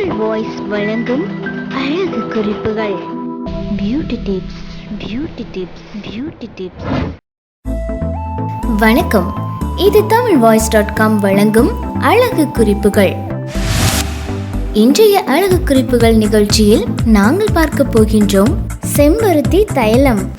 Tamil voice வழங்கும் அழகு குறிப்புகள். Beauty tips beauty tips beauty tips வணக்கம். இது தமிழ் வாய்ஸ் டாட் காம் வழங்கும் அழகு குறிப்புகள். இன்றைய அழகு குறிப்புகள் நிகழ்ச்சியில் நாங்கள் பார்க்க போகின்றோம் செம்பருத்தி தைலம்.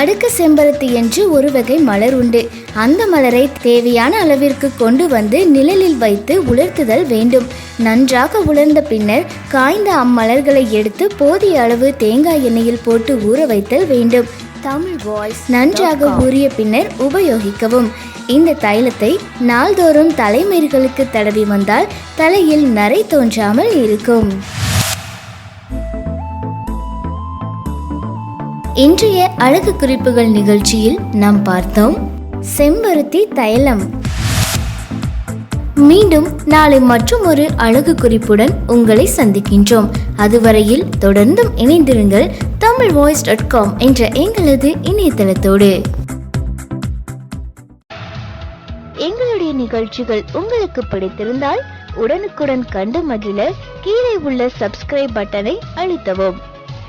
அடுக்கு செம்பருத்தி என்று ஒரு வகை மலர் உண்டு. அந்த மலரை தேவையான அளவிற்கு கொண்டு வந்து நிழலில் வைத்து உலர்த்துதல் வேண்டும். நன்றாக உலர்ந்த பின்னர் காய்ந்த அம்மலர்களை எடுத்து போதிய அளவு தேங்காய் எண்ணெயில் போட்டு ஊற வைத்தல் வேண்டும். தமிழ் வாய்ஸ் நன்றாக ஊறிய பின்னர் உபயோகிக்கவும். இந்த தைலத்தை நாள்தோறும் தலைமயிர்களுக்கு தடவி வந்தால் தலையில் நரை தோன்றாமல் இருக்கும். இன்றைய அழகு குறிப்புகள் நிகழ்ச்சியில் நாம் பார்த்தோம் செம்பருத்தி தைலம். மீண்டும் நாளை மற்றும் ஒரு அழகு குறிப்புடன் உங்களை சந்திக்கின்றோம். அதுவரையில் தொடர்ந்தும் இணைந்திருங்கள் தமிழ் வாய்ஸ் டாட் காம் என்ற எங்களது இணையதளத்தோடு. எங்களுடைய நிகழ்ச்சிகள் உங்களுக்கு பிடித்திருந்தால் உடனுக்குடன் கண்டு மகிழ கீழே உள்ள சப்ஸ்கிரைப் பட்டனை அழுத்தவும்.